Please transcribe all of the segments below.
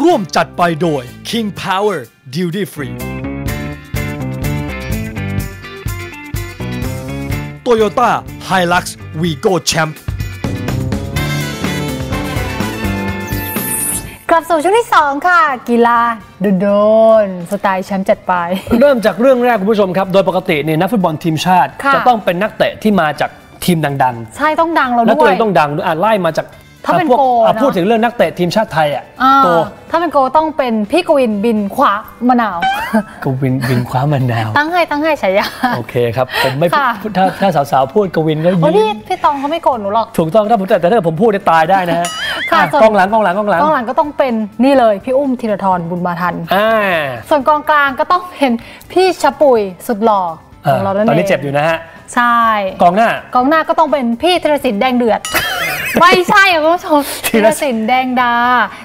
ร่วมจัดไปโดย King Power Duty Free Toyota Hilux Vigo Champ กลับสู่ช่วงที่ 2 ค่ะ กีฬาโดนๆสไตล์แชมป์จัดไป เริ่มจากเรื่องแรกคุณผู้ชมครับ โดยปกติเนี่ยนักฟุตบอลทีมชาติค่ะจะต้องเป็นนักเตะที่มาจากทีมดังใช่ต้องดังเราๆแล้วด้ตัววเอยงต้องดังด้วยอะไล่มาจาก ถ้าเป็นพวกโกอะเนอะพูดถึงเรื่องนักเตะทีมชาติไทยอะอ่าโกถ้าเป็นโกต้องเป็นพี่กวินบินขวามะนาวกวินวินคว้ามะนาว ตั้งให้ตั้งให้ฉายาโอเคครับผมไม่ค่ะถ้าถ้าสาวๆพูดกวินก็โอ้ยิ้พี่มพี่ตองเขาไม่โกรธหนูหรอกถูกต้องถ้าผมแต่แต่ถ้าผมพูดได้ตายได้นะฮะค่ะอะส่วนกองหลังกองหลังกองหลังกองหลังก็ต้องเป็นนี่เลยพี่อุ้มธีรทรบุญมาทันอ่าส่วนกองกลางก็ต้องเป็นพี่ชะปุยสุดหล่อขเอ่อองเรานั่นเองตอนนี้เจ็บอยู่นะฮะ ใช่กองหน้ากองหน้าก็ต้องเป็นพี่ธีรศิลป์แดงเดือด ไม่ใช่ค่ะคุณผู้ชมธีธีรรศิลป์แดงดา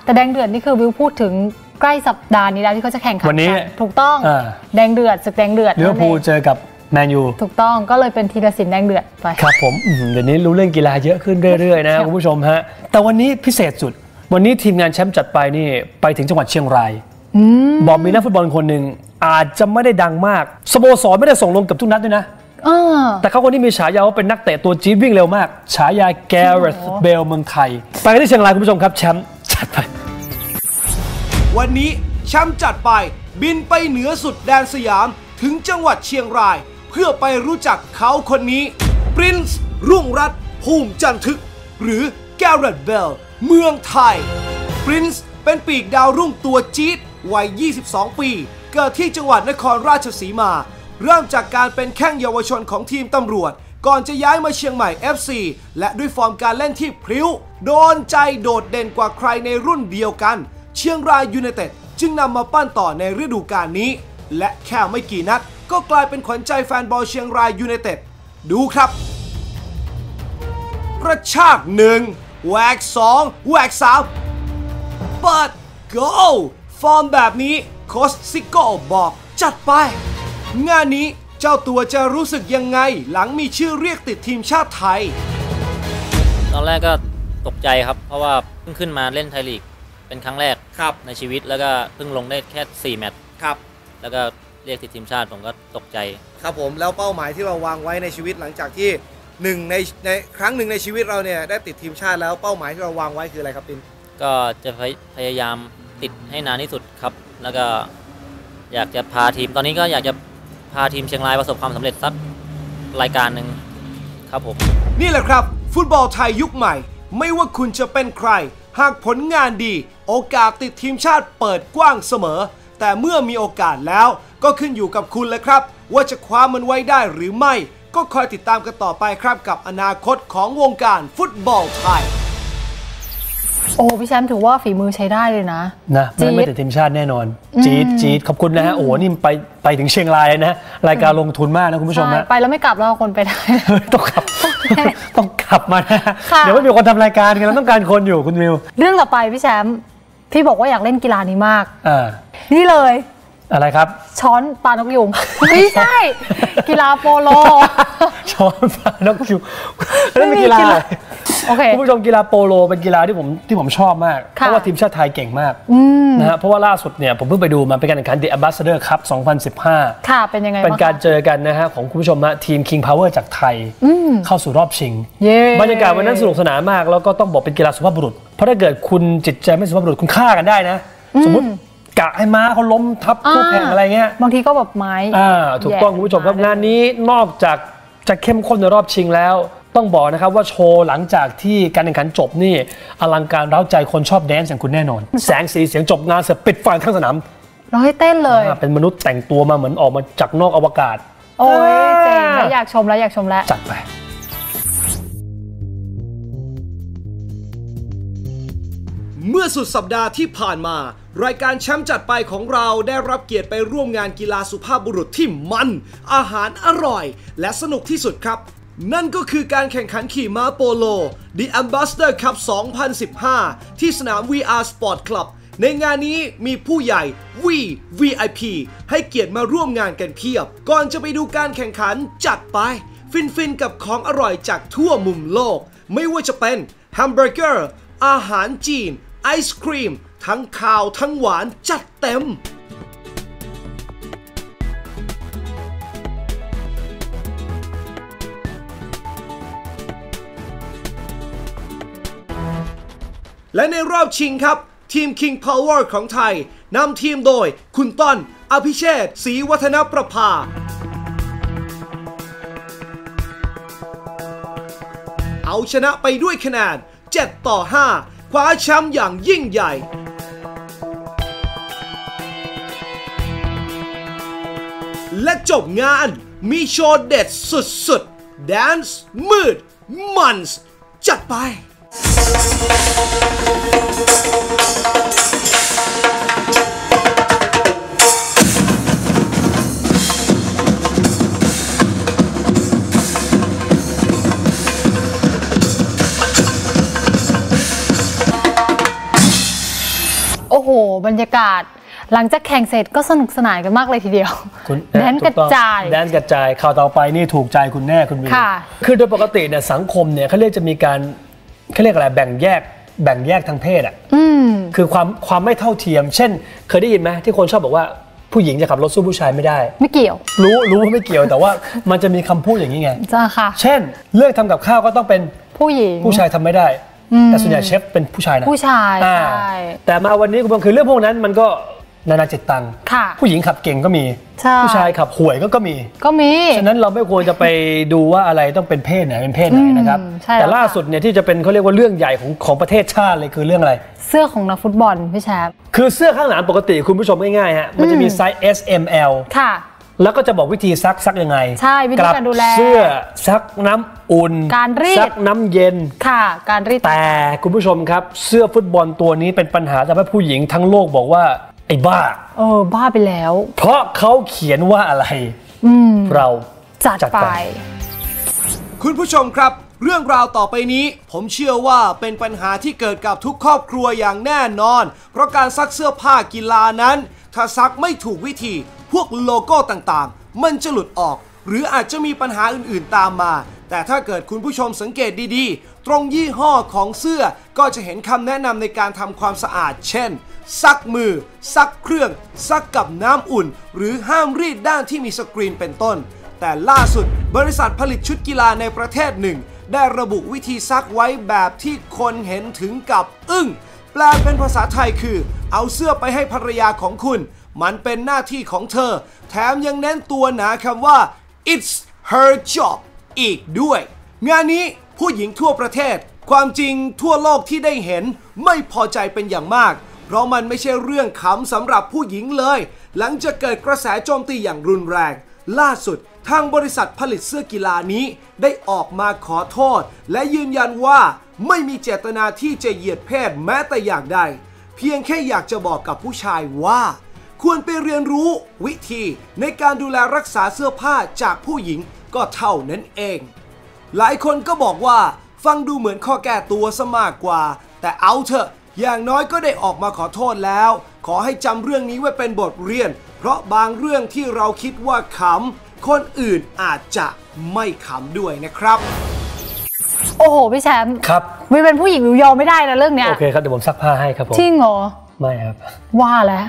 แต่แดงเดือดนี่คือวิวพูดถึงใกล้สัปดาห์นี้แล้วที่เขาจะแข่งขันวันนี้กัถูกต้องอ่าแดงเดือดศึกแดงเดือดลิเวอร์พูลนั่นเองเจอกับแมนยูถูกต้องก็เลยเป็นธีรศิลป์แดงเดือดไปครับผมอื้อหือเดี๋ยวนี้รู้เรื่องกีฬาเยอะขึ้นเรื่อยๆนะคุณผู้ชมฮะแต่วันนี้พิเศษสุด วันนี้ทีมงานแชมป์จัดไปนี่ไปถึงจังหวัดเชียงรายบอกมีนักฟุตบอลคนหนึ่งอาจจะไม่ได้ดังมากสโมสรไม่ได้ส่งลงเกับทุกนัดด้วยนะเออ แต่เขาคนนี้มีฉายาว่าเป็นนักเตะตัวจี๊ดวิ่งเร็วมาก ฉายาแกเรธเบลเมืองไทย ไปกันที่เชียงรายคุณผู้ชมครับแชมป์จัดไป วันนี้แชมป์จัดไป บินไปเหนือสุดแดนสยามถึงจังหวัดเชียงราย เพื่อไปรู้จักเขาคนนี้ปรินซ์รุ่งรัตน์ภูมิจันทึก หรือแกเรตเบลเมืองไทยปรินซ์เป็นปีกดาวรุ่งตัวจี๊ดวัย 22 ปี เกิดที่จังหวัดนครราชสีมา เริ่มจากการเป็นแข้งเยาวชนของทีมตำรวจ ก่อนจะย้ายมาเชียงใหม่ FC และด้วยฟอร์มการเล่นที่พริ้ว โดนใจโดดเด่นกว่าใครในรุ่นเดียวกัน เชียงรายยูไนเต็ดจึงนำมาปั้นต่อในฤดูกาลนี้ และแค่ไม่กี่นัด ก็กลายเป็นขวัญใจแฟนบอลเชียงรายยูไนเต็ดดูครับกระชากหนึ่งแหวกสองแหวกสามเปิด go ฟอร์มแบบนี้โคชซิโก้บอกจัดไป งานนี้เจ้าตัวจะรู้สึกยังไงหลังมีชื่อเรียกติดทีมชาติไทย ตอนแรกก็ตกใจครับ เพราะว่าเพิ่งขึ้นมาเล่นไทยลีก เป็นครั้งแรกครับในชีวิตแล้วก็เพิ่งลงได้แค่ 4 แมตช์ครับ แล้วก็เรียกติดทีมชาติผมก็ตกใจ ครับผมแล้วเป้าหมายที่เราวางไว้ในชีวิตหลังจากที่หนึ่งในในครั้งหนึ่งในชีวิตเราเนี่ยได้ติดทีมชาติแล้วเป้าหมายที่เราวางไว้คืออะไรครับปินก็จะพยพยายามติดให้นานที่สุดครับ แล้วก็อยากจะพาทีมตอนนี้ก็อยากจะ พาทีมเชียงรายประสบความสำเร็จสักรายการหนึ่งครับผม นี่แหละครับ ฟุตบอลไทยยุคใหม่ ไม่ว่าคุณจะเป็นใคร หากผลงานดี โอกาสติดทีมชาติเปิดกว้างเสมอ แต่เมื่อมีโอกาสแล้ว ก็ขึ้นอยู่กับคุณเลยครับ ว่าจะคว้ามันไว้ได้หรือไม่ ก็คอยติดตามกันต่อไปครับกับอนาคตของวงการฟุตบอลไทย โอ้พี่แชมป์ถือว่าฝีมือใช้ได้เลยนะนะไม่ไม่จี๊ดติดทีมชาติแน่นอน จี๊ดจี๊ดขอบคุณนะฮะโอ้โหนี่ไปไปถึงเชียงรายเลยนะรายการลงทุนมากนะคุณผู้ชมใช่นะไปแล้วไม่กลับแล้วคนไปได้เฮ้ยต้องขับต้องขับมานะค่ะเดี๋ยวไม่มีคนทำรายการกันเราต้องการคนอยู่คุณวิวเรื่องต่อไปพี่แชมป์พี่บอกว่าอยากเล่นกีฬานี้มากอ่านี่เลย อะไรครับ ช้อนปลานกยุงไม่ใช่ กีฬาโปโล ช้อนฟ้านกคิวนั่นเป็นกีฬาไม่มีกีฬาโอเคคุณผู้ชมกีฬาโปโลเป็นกีฬาที่ผมที่ผมชอบมาก เพค่ะราะว่าทีมชาติไทยเก่งมากนะฮะเพราะว่าล่าสุดเนี่ยผมเพิ่งไปดูมาเป็นการแข่งขัน The Ambassador Cup 2015 ค่ะ เป็นยังไงเป็นบ้างการคะเจอกันนะฮะของคุณผู้ชมฮะทีม King Power จากไทย เข้าสู่รอบชิงเย้บรรยากาศวันนั้นสนุกสนานมาก แล้วก็ต้องบอกเป็นกีฬาสุภาพบุรุษ เพราะถ้าเกิดคุณจิตใจไม่สุภาพบุรุษคุณฆ่ากันได้นะ สมมติ กะให้ม้าเขาล้มทับคู่แข่งอะไรเงี้ยบางทีก็แบบไม้อ่าถูกต้องแย่คุณผู้ชมครับมาเลยงานนี้นอกจากจะเข้มข้นในรอบชิงแล้ว ต้องบอกนะครับว่าโชว์หลังจากที่การแข่งขันจบนี่อลังการเร้าใจคนชอบแดนซ์อย่างคุณแน่นอน แสงสีเสียงจบงานเสร็จปิดไฟทั้งสนามเราให้เต้นเลยอ่าเป็นมนุษย์แต่งตัวมาเหมือนออกมาจากนอกอวกาศ โอ้ยเจ๋งแล้วอยากชมแล้วอยากชมแล้วจัดไป เมื่อสุดสัปดาห์ที่ผ่านมา รายการแชมป์จัดไปของเราได้รับเกียรติไปร่วมงานกีฬาสุภาพบุรุษที่มัน อาหารอร่อย และสนุกที่สุดครับ นั่นก็คือการแข่งขันขี่ม้าโปโล The Ambassador Cup 2015 ที่สนาม VR Sport Club ในงานนี้มีผู้ใหญ่ V VIP ให้เกียรติมาร่วมงานกันเพียบ ก่อนจะไปดูการแข่งขันจัดไป ฟินๆกับของอร่อยจากทั่วมุมโลก ไม่ว่าจะเป็นแฮมเบอร์เกอร์อาหารจีน ไอศครีม ทั้งข่าวทั้งหวานจัดเต็ม และในรอบชิงครับ ทีม King Power ของไทยนำทีมโดย คุณต้น อภิเชษฐ์ศรีวัฒนประภาเอาชนะไปด้วยคะแนน7 ต่อ 5 คว้าแชมป์อย่างยิ่งใหญ่และจบงานมีโชว์เด็ดสุดๆ แดนซ์มืด มันส์จัดไป โอ้โห บรรยากาศ หลังจากแข่งเสร็จก็สนุกสนานกันมากเลยทีเดียวคุณแดนกระจายแดนกระจายข่าวต่อไปนี่ถูกใจคุณแน่คุณวิวค่ะคือโดยปกติเนี่ยสังคมเนี่ยเขาเรียกจะมีการเขาเรียกอะไรแบ่งแยกแบ่งแยกทางเพศอะอืมคือความความไม่เท่าเทียม เช่น เคยได้ยินไหมที่คนชอบบอกว่าผู้หญิงจะขับรถสู้ผู้ชายไม่ได้ ไม่เกี่ยว รู้รู้ว่าไม่เกี่ยวแต่ว่ามันจะมีคำพูดอย่างนี้ไงจ้าค่ะ เช่นเรื่องทำกับข้าวก็ต้องเป็นผู้หญิงผู้ชายทำไม่ได้อืม แต่ส่วนใหญ่เชฟเป็นผู้ชายนะผู้ชายอ่าใช่แต่มาวันนี้คุณผู้ชมคือเรื่องพวกนั้นมันก็นานาจิตตังค่ะผู้หญิงขับเก่งก็มีใช่ผู้ชายขับห่วยก็ก็มี ก็มี ฉะนั้นเราไม่ควรจะไปดูว่าอะไรต้องเป็นเพศไหนเป็นเพศไหนนะครับอืมใช่แต่แล้วล่าค่ะสุดเนี่ยที่จะเป็นเขาเรียกว่าเรื่องใหญ่ของของประเทศชาติเลยคือเรื่องอะไร เสื้อของนักฟุตบอลพี่แชมป์คือเสื้อข้างหลังปกติคุณผู้ชมง่ายๆฮะมันจะมีไซส์ S M L ค่ะ แล้วก็จะบอกวิธีซักซักยังไงใช่วิธีการดูแลเสื้อซักน้ำอุ่น การรีดซักน้ำเย็นค่ะ การรีดแต่คุณผู้ชมครับ เสื้อฟุตบอลตัวนี้เป็นปัญหาทำให้ผู้หญิงทั้งโลกบอกว่า ไอ้บ้า เออ บ้าไปแล้ว เพราะเขาเขียนว่าอะไรอืมเราจัดจัดไปไป คุณผู้ชมครับ เรื่องราวต่อไปนี้ ผมเชื่อว่าเป็นปัญหาที่เกิดกับทุกครอบครัวอย่างแน่นอน เพราะการซักเสื้อผ้ากีฬานั้น ถ้าซักไม่ถูกวิธี พวกโลโก้ต่างๆ มันจะหลุดออก หรืออาจจะมีปัญหาอื่นๆตามมา แต่ถ้าเกิดคุณผู้ชมสังเกตดีๆ ตรงยี่ห้อของเสื้อก็จะเห็นคำแนะนำในการทำความสะอาด เช่น ซักมือ ซักเครื่อง ซักกับน้ำอุ่น หรือห้ามรีดด้านที่มีสกรีนเป็นต้น แต่ล่าสุดบริษัทผลิตชุดกีฬาในประเทศหนึ่ง ได้ระบุวิธีซักไว้แบบที่คนเห็นถึงกับอึ้งแปลเป็นภาษาไทยคือ เอาเสื้อไปให้ภรรยาของคุณ มันเป็นหน้าที่ของเธอ แถมยังเน้นตัวหนาคำว่า it's her job อีกด้วย งานนี้ผู้หญิงทั่วประเทศ ความจริงทั่วโลกที่ได้เห็นไม่พอใจเป็นอย่างมาก เพราะมันไม่ใช่เรื่องขำสำหรับผู้หญิงเลย หลังจากเกิดกระแสโจมตีอย่างรุนแรง ล่าสุดทางบริษัทผลิตเสื้อกีฬานี้ ได้ออกมาขอโทษ และยืนยันว่าไม่มีเจตนาที่จะเหยียดเพศแม้แต่อย่างใด เพียงแค่อยากจะบอกกับผู้ชายว่า ควรไปเรียนรู้วิธีในการดูแลรักษาเสื้อผ้าจากผู้หญิงก็เท่านั้นเอง หลายคนก็บอกว่าฟังดูเหมือนข้อแก้ตัวซะมากกว่า แต่เอาเถอะ อย่างน้อยก็ได้ออกมาขอโทษแล้ว ขอให้จำเรื่องนี้ไว้เป็นบทเรียน เพราะบางเรื่องที่เราคิดว่าขำ คนอื่นอาจจะไม่ขำด้วยนะครับโอ้โห พี่แชมป์ครับวิวเป็นผู้หญิงวิวยอมไม่ได้นะเรื่องเนี้ย โอเคครับ เดี๋ยวผมซักผ้าให้ครับผม จริงเหรอ ไม่ครับ ว่าแล้ว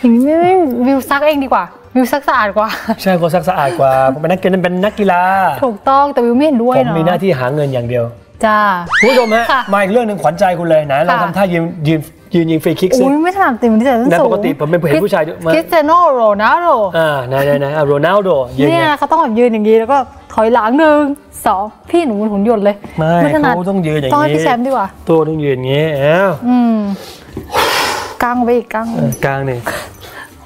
อย่างนี้ไม่ไม่วิวซักเองดีกว่า วิวซักสะอาดกว่า ใช่คนซักสะอาดกว่าผมเป็นนักกีฬาเป็นนักกีฬา ถูกต้องแต่วิวไม่เห็นด้วยผมเนาะมีหน้าที่หาเงินอย่างเดียว จ้าคุณผู้ชมฮะค่ะมาอีกเรื่องหนึ่งขวัญใจคุณเลยนะลองค่ะทำท่ายืนยืนยืนยิงฟรีคิกสิอุ้ยไม่ถนัดติมที่แต่ส้นแต่สูงปกติผมเป็นผู้เห็นผู้ชายด้วยมาคริสเตียโนโรนัลโดอ่าไหนไหนไหนอะโรนัลโดยืนเนี่ไงยเขาต้องแบบยืนอย่างนี้แล้วก็ถอยหลังหนึ่งสองพี่หนูมันหุ่นยนต์เลย ไม่ถนัดเขาต้องยืนอย่างต้องให้นี้พี่แชมป์ดีกว่าตัวต้องยืนอย่างนี้เอ้าอืม กางไปอีกกางเออกลางนี่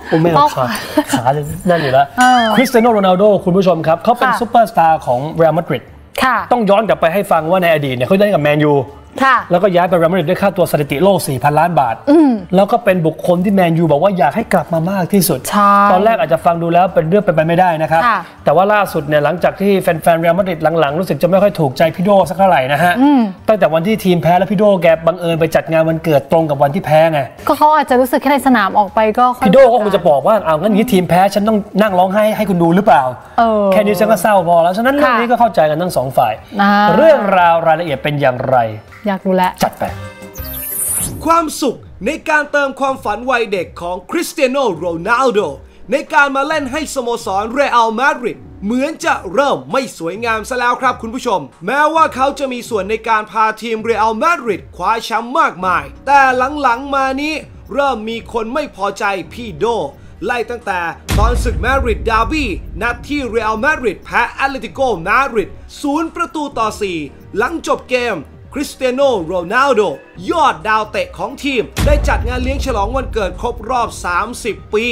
โอ้แม่ต้องขาขาจะนั่นอยู่แล้วเออคริสเตียโนโรนัลโดคุณผู้ชมครับเขาเป็นค่ะซูเปอร์สตาร์ของเรอัลมาดริดค่ะต้องย้อนกลับไปให้ฟังว่าในอดีตเนี่ยเขาเล่นกับแมนยูค่ะ แล้วก็ย้ายไปเรอัลมาดริดด้วยค่าตัวสถิติโลก 4,000 ล้านบาท แล้วก็เป็นบุคคลที่แมนยูบอกว่าอยากให้กลับมามากที่สุดใช่ตอนแรกอาจจะฟังดูแล้วเป็นเรื่องเป็นไปไม่ได้นะครับค่ะแต่ว่าล่าสุดเนี่ยหลังจากที่แฟนๆเรอัลมาดริดหลังๆ รู้สึกจะไม่ค่อยถูกใจพี่โดสักเท่าไหร่นะฮะ ตั้งแต่วันที่ทีมแพ้แล้วพี่โดแกบังเอิญไปจัดงานวันเกิดตรงกับวันที่แพ้ไง ก็เขาอาจจะรู้สึกแค่ในสนามออกไปก็ค่อยพี่โดก็คงจะบอกว่าเอางั้นอย่างนี้ทีมแพ้ฉันต้องนั่งร้องไห้ให้คุณดูหรือเปล่าเออแค่นี้ฉันก็เศร้าพอแล้วฉะนั้นเรื่องค่ะนี้ก็เข้าใจกันทั้งสองฝ่ายอ่าเรื่องราวรายละเอียดเป็นอย่างไรอยากรู้แล้ว จัดไป ความสุขในการเติมความฝันวัยเด็กของคริสเตียโนโรนัลโดในการมาเล่นให้สโมสรเรอัลมาดริดเหมือนจะเริ่มไม่สวยงามซะแล้วครับคุณผู้ชม แม้ว่าเขาจะมีส่วนในการพาทีมเรอัลมาดริดคว้าแชมป์มากมาย แต่หลังๆมานี้ เริ่มมีคนไม่พอใจพี่โด ไล่ตั้งแต่ตอนศึกมาดริดดาร์บี้นัดที่เรอัลมาดริดแพ้แอตเลติโกมาดริดศูนย์ประตูต่อ 4 หลังจบเกม คริสเตียโนโรนัลโดยอดดาวเตะของทีม ได้จัดงานเลี้ยงฉลองวันเกิดครบรอบ 30 ปี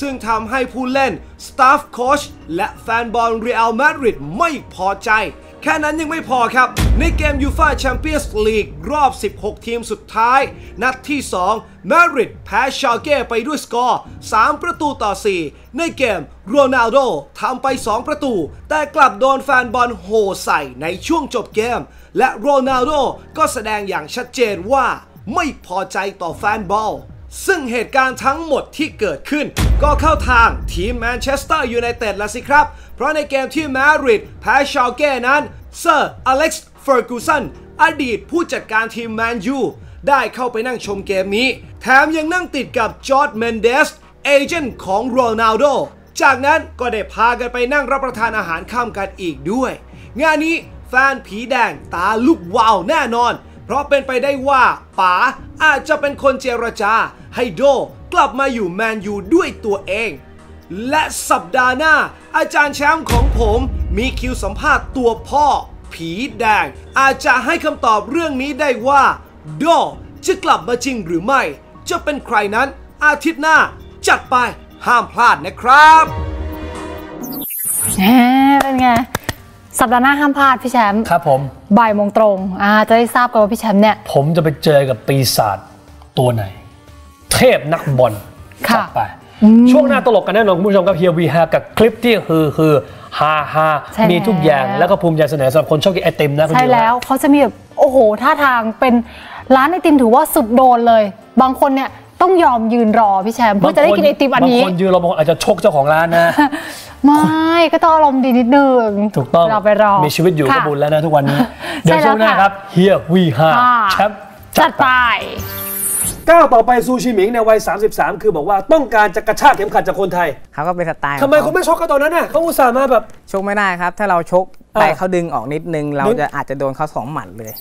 ซึ่งทำให้ผู้เล่น สตาฟโค้ชและแฟนบอลเรอัลมาดริดไม่พอใจ แค่นั้นยังไม่พอครับ ในเกมยูฟาแชมเปี้ยนส์ลีกรอบ 16 ทีมสุดท้าย นัดที่ 2 มาดริดแพ้ชาลเก้ไปด้วยสกอร์ 3 ประตูต่อ 4 ในเกมโรนัลโดทำไป 2 ประตู แต่กลับโดนแฟนบอลโห่ใส่ในช่วงจบเกม และโรนัลโดก็แสดงอย่างชัดเจนว่าไม่พอใจต่อแฟนบอล ซึ่งเหตุการณ์ทั้งหมดที่เกิดขึ้น ก็เข้าทางทีมแมนเชสเตอร์ยูไนเต็ดละสิครับ เพราะในเกมที่มาดริดแพ้ชาลเก้นั้นเซอร์อเล็กซ์เฟอร์กูสันอดีตผู้จัดการทีมแมนยูได้เข้าไปนั่งชมเกมนี้ แถมยังนั่งติดกับจอร์ดเมนเดสเอเจนต์ของโรนัลโดจากนั้นก็ได้พากันไปนั่งรับประทานอาหารค่ำกันอีกด้วย งานนี้ ฟนผีแดงตาลุกวาวแน่นอน เพราะเป็นไปได้ว่าป๋าอาจจะเป็นคนเจรจา ให้โดกลับมาอยู่แมนยูด้วยตัวเอง และสัปดาห์หน้า อาจารย์แชมป์ของผมมีคิวสัมภาษณ์ตัวพ่อ ผีแดง อาจจะให้คำตอบเรื่องนี้ได้ว่า โดจะกลับมาจริงหรือไม่ จะเป็นใครนั้น อาทิตย์หน้า จัดไปห้ามพลาดนะครับแหมเป็นไง สัปดาห์หน้าห้ามพลาดพี่แชมป์ครับผมบ่ายโมงตรงอ่าจะได้ทราบกันว่าพี่แชมป์เนี่ย ผมจะไปเจอกับปีศาจตัวไหน เทพนักบอลค่ะจัดไป ช่วงหน้าตลกกันแน่นอนคุณผู้ชมครับเฮียวีฮากับคลิปที่คือคือฮาฮาใช่มีทุกอย่างแล้วแล้วก็ภูมิใจเสนอสำหรับคนชอบกินไอติมนะคุณใช่ผู้ชมแล้วเขาจะมีแบบโอ้โหท่าทางเป็นร้านไอติมถือว่าสุดโดนเลย บางคนเนี่ยต้องยอมยืนรอพี่แชมป์เพื่อจะได้กินไอติมอันนี้บางคนยืนเราบางคนอาจจะชกเจ้าของร้านนะ ไม่ก็ต้องอารมณ์ดีนิดนึงถูกต้องเราไปรอมีชีวิตอยู่ก็ค่ะบุญแล้วนะทุกวันนี้ เดี๋ยวใช่แล้วช่วงหน้าค่ะครับเฮียวีฮาค่ะแชมป์จัดไปก้าวต่อไปซูชิหมิงในวัย 33 คือบอกว่าต้องการจะกระชากเข็มขัดจากคนไทยเขาก็เป็นสไตล์ทำไมขเขาองไม่ชกกันตอนนั้นน่ะเขาอุตส่าห์มาแบบชกไม่ได้ครับ ถ้าเราชกไปอ่าเขาดึงออกนิดนึง เราดึงจะอาจจะโดนเขาสองหมัดเลย